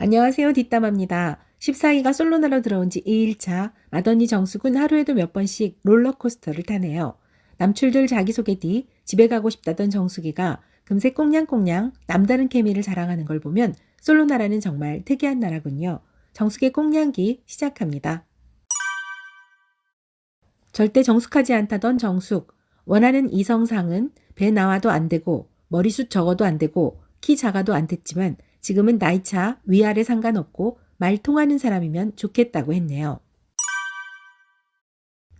안녕하세요. 뒷담화입니다. 14기가 솔로나로 들어온 지 2일차 마더니 정숙은 하루에도 몇 번씩 롤러코스터를 타네요. 남출들 자기소개 뒤 집에 가고 싶다던 정숙이가 금세 꽁냥꽁냥 남다른 케미를 자랑하는 걸 보면 솔로나라는 정말 특이한 나라군요. 정숙의 꽁냥기 시작합니다. 절대 정숙하지 않다던 정숙. 원하는 이성상은 배 나와도 안 되고 머리숱 적어도 안 되고 키 작아도 안 됐지만 지금은 나이차 위아래 상관없고 말 통하는 사람이면 좋겠다고 했네요.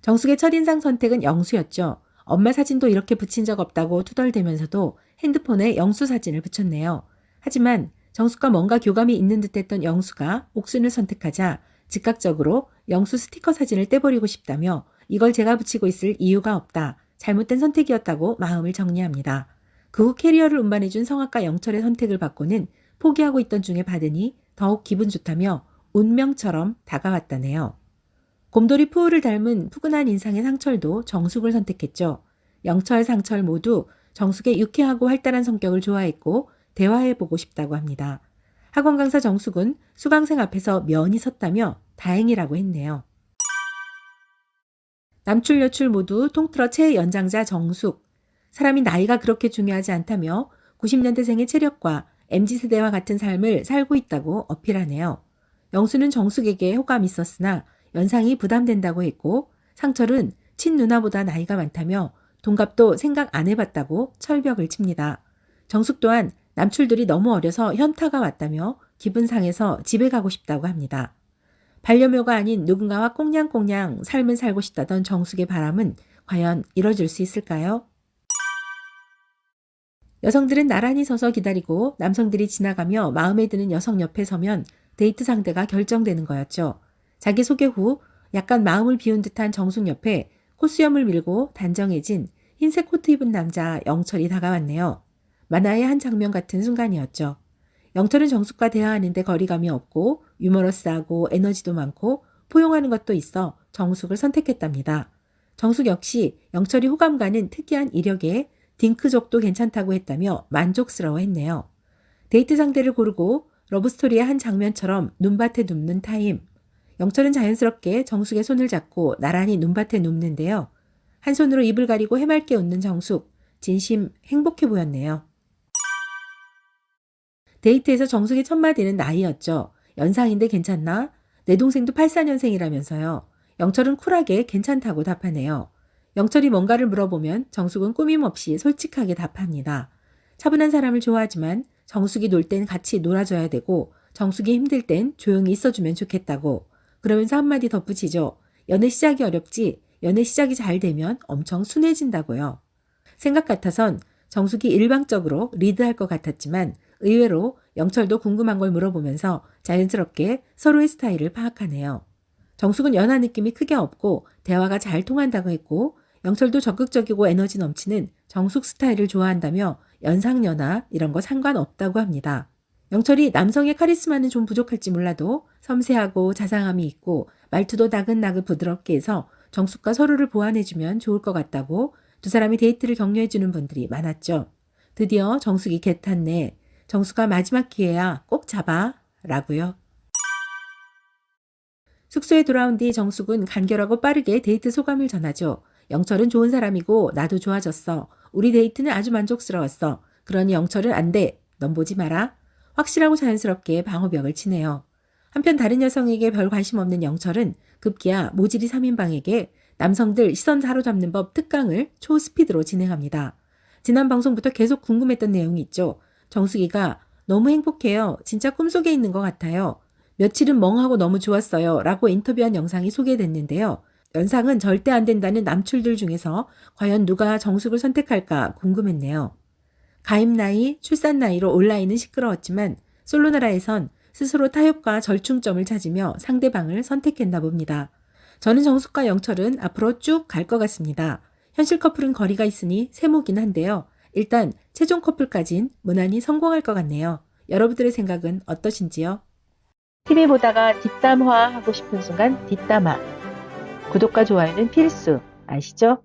정숙의 첫인상 선택은 영수였죠. 엄마 사진도 이렇게 붙인 적 없다고 투덜대면서도 핸드폰에 영수 사진을 붙였네요. 하지만 정숙과 뭔가 교감이 있는 듯 했던 영수가 옥순을 선택하자 즉각적으로 영수 스티커 사진을 떼버리고 싶다며 이걸 제가 붙이고 있을 이유가 없다. 잘못된 선택이었다고 마음을 정리합니다. 그 후 캐리어를 운반해준 성악가 영철의 선택을 받고는 포기하고 있던 중에 받으니 더욱 기분 좋다며 운명처럼 다가왔다네요. 곰돌이 푸우를 닮은 푸근한 인상의 상철도 정숙을 선택했죠. 영철, 상철 모두 정숙의 유쾌하고 활달한 성격을 좋아했고 대화해보고 싶다고 합니다. 학원 강사 정숙은 수강생 앞에서 면이 섰다며 다행이라고 했네요. 남출 여출 모두 통틀어 최연장자 정숙. 사람이 나이가 그렇게 중요하지 않다며 90년대생의 체력과 MZ세대와 같은 삶을 살고 있다고 어필하네요. 영수는 정숙에게 호감이 있었으나 연상이 부담된다고 했고 상철은 친누나보다 나이가 많다며 동갑도 생각 안 해봤다고 철벽을 칩니다. 정숙 또한 남출들이 너무 어려서 현타가 왔다며 기분 상해서 집에 가고 싶다고 합니다. 반려묘가 아닌 누군가와 꽁냥꽁냥 삶을 살고 싶다던 정숙의 바람은 과연 이뤄질 수 있을까요? 여성들은 나란히 서서 기다리고 남성들이 지나가며 마음에 드는 여성 옆에 서면 데이트 상대가 결정되는 거였죠. 자기 소개 후 약간 마음을 비운 듯한 정숙 옆에 콧수염을 밀고 단정해진 흰색 코트 입은 남자 영철이 다가왔네요. 만화의 한 장면 같은 순간이었죠. 영철은 정숙과 대화하는데 거리감이 없고 유머러스하고 에너지도 많고 포용하는 것도 있어 정숙을 선택했답니다. 정숙 역시 영철이 호감 가는 특이한 이력에 딩크족도 괜찮다고 했다며 만족스러워했네요. 데이트 상대를 고르고 러브스토리의 한 장면처럼 눈밭에 눕는 타임. 영철은 자연스럽게 정숙의 손을 잡고 나란히 눈밭에 눕는데요. 한 손으로 입을 가리고 해맑게 웃는 정숙. 진심 행복해 보였네요. 데이트에서 정숙의 첫 마디는 나이였죠. 연상인데 괜찮나? 내 동생도 84년생이라면서요. 영철은 쿨하게 괜찮다고 답하네요. 영철이 뭔가를 물어보면 정숙은 꾸밈없이 솔직하게 답합니다. 차분한 사람을 좋아하지만 정숙이 놀 땐 같이 놀아줘야 되고 정숙이 힘들 땐 조용히 있어주면 좋겠다고. 그러면서 한마디 덧붙이죠. 연애 시작이 어렵지 연애 시작이 잘 되면 엄청 순해진다고요. 생각 같아선 정숙이 일방적으로 리드할 것 같았지만 의외로 영철도 궁금한 걸 물어보면서 자연스럽게 서로의 스타일을 파악하네요. 정숙은 연하 느낌이 크게 없고 대화가 잘 통한다고 했고 영철도 적극적이고 에너지 넘치는 정숙 스타일을 좋아한다며 연상연하 이런 거 상관없다고 합니다. 영철이 남성의 카리스마는 좀 부족할지 몰라도 섬세하고 자상함이 있고 말투도 나긋나긋 부드럽게 해서 정숙과 서로를 보완해주면 좋을 것 같다고 두 사람이 데이트를 격려해주는 분들이 많았죠. 드디어 정숙이 개 탔네. 정수가 마지막 기회야 꼭 잡아 라고요. 숙소에 돌아온 뒤 정숙은 간결하고 빠르게 데이트 소감을 전하죠. 영철은 좋은 사람이고 나도 좋아졌어. 우리 데이트는 아주 만족스러웠어. 그러니 영철은 안 돼. 넌 보지 마라. 확실하고 자연스럽게 방어벽을 치네요. 한편 다른 여성에게 별 관심 없는 영철은 급기야 모질이 3인방에게 남성들 시선 사로잡는 법 특강을 초스피드로 진행합니다. 지난 방송부터 계속 궁금했던 내용이 있죠. 정숙이가 너무 행복해요. 진짜 꿈속에 있는 것 같아요. 며칠은 멍하고 너무 좋았어요. 라고 인터뷰한 영상이 소개됐는데요. 연상은 절대 안 된다는 남출들 중에서 과연 누가 정숙을 선택할까 궁금했네요. 가입 나이, 출산 나이로 온라인은 시끄러웠지만 솔로나라에선 스스로 타협과 절충점을 찾으며 상대방을 선택했나 봅니다. 저는 정숙과 영철은 앞으로 쭉 갈 것 같습니다. 현실 커플은 거리가 있으니 세모긴 한데요. 일단 최종 커플까진 무난히 성공할 것 같네요. 여러분들의 생각은 어떠신지요? TV 보다가 뒷담화 하고 싶은 순간 뒷담화. 구독과 좋아요는 필수. 아시죠?